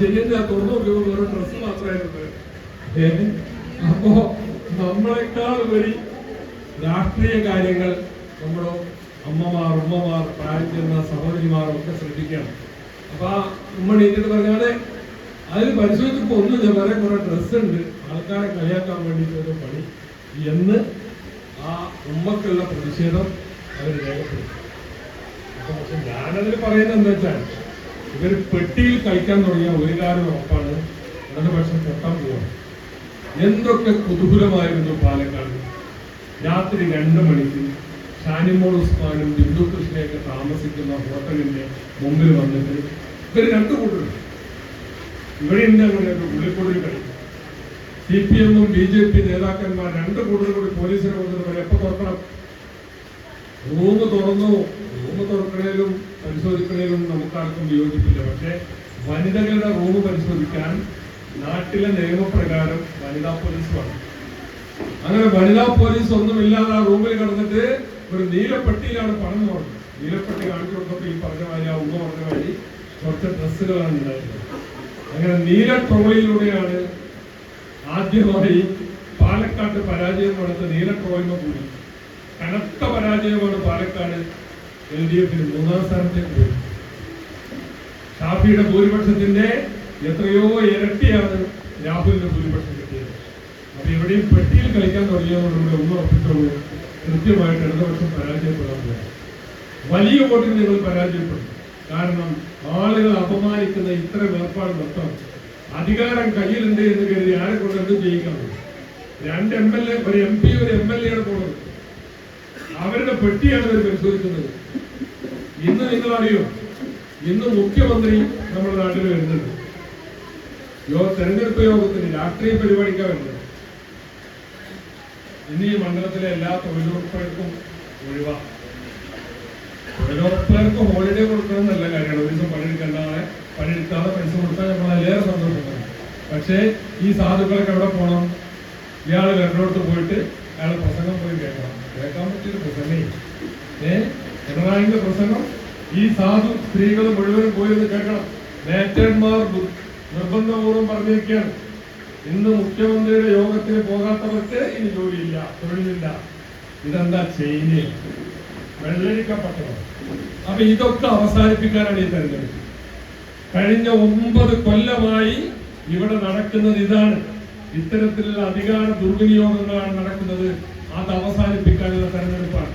ശരിയെന്നാ തുറന്നു നോക്കിയപ്പോൾ വെറും ഡ്രസ്സ് മാത്രമായിരുന്നു? അപ്പോ നമ്മളെക്കാൾ ഉപരി രാഷ്ട്രീയ കാര്യങ്ങൾ നമ്മുടെ അമ്മമാർ ഉമ്മമാർ പ്രായം ചെന്ന സഹോദരിമാർ ഒക്കെ ശ്രദ്ധിക്കണം. അപ്പൊ ആ ഉമ്മ നീറ്റിട്ട് പറഞ്ഞാതെ അതിൽ ഒന്നും ഞാൻ വേറെ കുറെ ഡ്രസ് ഉണ്ട്. ആൾക്കാരെ കളിയാക്കാൻ വേണ്ടിയിട്ടൊരു പണി. എന്ന് ആ ഉമ്മക്കുള്ള പ്രതിഷേധം അവർ രേഖപ്പെടുത്തി. അപ്പൊ പക്ഷെ ഞാനതിൽ പറയുന്നത് എന്താ വെച്ചാൽ ഇവർ പെട്ടിയിൽ കഴിക്കാൻ തുടങ്ങിയ ഒരു കാര്യം ഉറപ്പാണ്. ഇടതുപക്ഷം പൊട്ടാൻ പോവാണ്. എന്തൊക്കെ കുതൂഹലമായിരുന്നു പാലക്കാട്. രാത്രി രണ്ട് മണിക്ക് ഷാനിമോൾ ഉസ്മാനും ബിന്ദു കൃഷ്ണയൊക്കെ താമസിക്കുന്ന ഹോട്ടലിന്റെ മുമ്പിൽ വന്നിട്ട് ഇവർ രണ്ടു കൂട്ടരുണ്ട് ഇവിടെ ഉണ്ട് അങ്ങനെ ഒരു സി പി എമ്മും ബി ജെ പി നേതാക്കന്മാർ രണ്ട് കൂടുതൽ കൂടി പോലീസിനെ കൊണ്ടുവന്ന് എപ്പോ തുറക്കണം? റൂം തുറന്നു. റൂം തുറക്കണേലും പരിശോധിക്കണേലും നമുക്കാർക്കും വിയോജിപ്പില്ല. പക്ഷേ വനിതകളുടെ റൂം പരിശോധിക്കാൻ നാട്ടിലെ നിയമപ്രകാരം വനിതാ പോലീസ് വേണം. അങ്ങനെ വനിതാ പോലീസ് ഒന്നുമില്ലാതെ ആ റൂമിൽ കിടന്നിട്ട് ഒരു നീലപ്പെട്ടിയിലാണ് പണം നോക്കുന്നത് നീലപ്പെട്ടി കാണിച്ചു കൊടുത്തപ്പോൾ ഈ പറഞ്ഞ മാതിരി ആ ഉമ്മ പറഞ്ഞ മാതിരി കുറച്ച് ഡ്രസ്സുകളാണ് ഉണ്ടായിരുന്നത്. അങ്ങനെ നീല ട്രോളിയിലൂടെയാണ് ആദ്യമായി പാലക്കാട്ട് പരാജയം നടത്ത നീല ട്രോളിമ കൂടി. കനത്ത പരാജയമാണ് പാലക്കാട് എൽ ഡി എഫിന് മൂന്നാം സ്ഥാനത്തേക്ക് പോയി. ഷാഫിയുടെ ഭൂരിപക്ഷത്തിന്റെ എത്രയോ ഇരട്ടിയാണ് രാഹുലിന്റെ ഭൂരിപക്ഷം കിട്ടിയത്. അപ്പൊ എവിടെയും പെട്ടിയിൽ കളിക്കാൻ തുടങ്ങിയതോടുകൂടി ഒന്നും ഉറപ്പിച്ചോളൂ കൃത്യമായിട്ട് ഇടതുപക്ഷം പരാജയപ്പെടാൻ പോകും വലിയ വോട്ടിൽ നിങ്ങൾ പരാജയപ്പെടും. കാരണം ആളുകൾ അപമാനിക്കുന്ന ഇത്തരം ഏർപ്പാട് മൊത്തം അധികാരം കയ്യിലുണ്ട് എന്ന് കരുതി ആരെ കൊണ്ട് എന്തും ചെയ്യിക്കാൻ രണ്ട് എം എൽ എ ഒരു എം പി ഒരു എം എൽ എയാണ് പോകുന്നത് അവരുടെ പെട്ടിയാണ് ഇവർ പരിശോധിക്കുന്നത്. ഇന്ന് നിങ്ങൾ അറിയോ ഇന്ന് മുഖ്യമന്ത്രി നമ്മുടെ നാട്ടിൽ വരുന്നുണ്ട്. യോ തെരഞ്ഞെടുപ്പ് യോഗത്തിന് രാഷ്ട്രീയ പരിപാടിക്കാ വരുന്നത്. ഇന്ന് ഈ മണ്ഡലത്തിലെ എല്ലാ തൊഴിലുറപ്പുകൾക്കും ഒഴിവാണ്. തൊഴിലുറപ്പുകാർക്ക് ഹോളിഡേ കൊടുക്കണം നല്ല കാര്യമാണ് ഒരു ദിവസം പണിയെടുക്കേണ്ട ആളെ പണിയെടുക്കാതെ പൈസ കൊടുത്താൽ അതിലേറെ സന്തോഷമാണ് പക്ഷേ ഈ സാധുക്കളൊക്കെ എവിടെ പോകണം ഇയാൾ രണ്ടോടത്ത് പോയിട്ട് അയാൾ പ്രസംഗം പോയി കേൾക്കണം. കേൾക്കാൻ പറ്റിയൊരു പ്രസംഗേ ഏ? പിണറായിന്റെ പ്രസംഗം ഈ സാധു സ്ത്രീകൾ മുഴുവനും പോയിരുന്ന് കേൾക്കണം. നേറ്റന്മാർ നിർബന്ധപൂർവം പറഞ്ഞിരിക്കുകയാണ്. ഇന്ന് മുഖ്യമന്ത്രിയുടെ യോഗത്തിന് പോകാത്തവർക്ക് ഇനി ജോലിയില്ല തൊഴിലില്ല. ഇതെന്താ ചെയ്യുന്നത് വെള്ളരിക്കപ്പെട്ടത് അപ്പൊ ഇതൊക്കെ അവസാനിപ്പിക്കാനാണ് ഈ തെരഞ്ഞെടുപ്പ്. കഴിഞ്ഞ ഒമ്പത് കൊല്ലമായി ഇവിടെ നടക്കുന്നത് ഇതാണ്. ഇത്തരത്തിലുള്ള അധികാര ദുർവിനിയോഗങ്ങളാണ് നടക്കുന്നത്. അത് അവസാനിപ്പിക്കാനുള്ള തെരഞ്ഞെടുപ്പാണ്.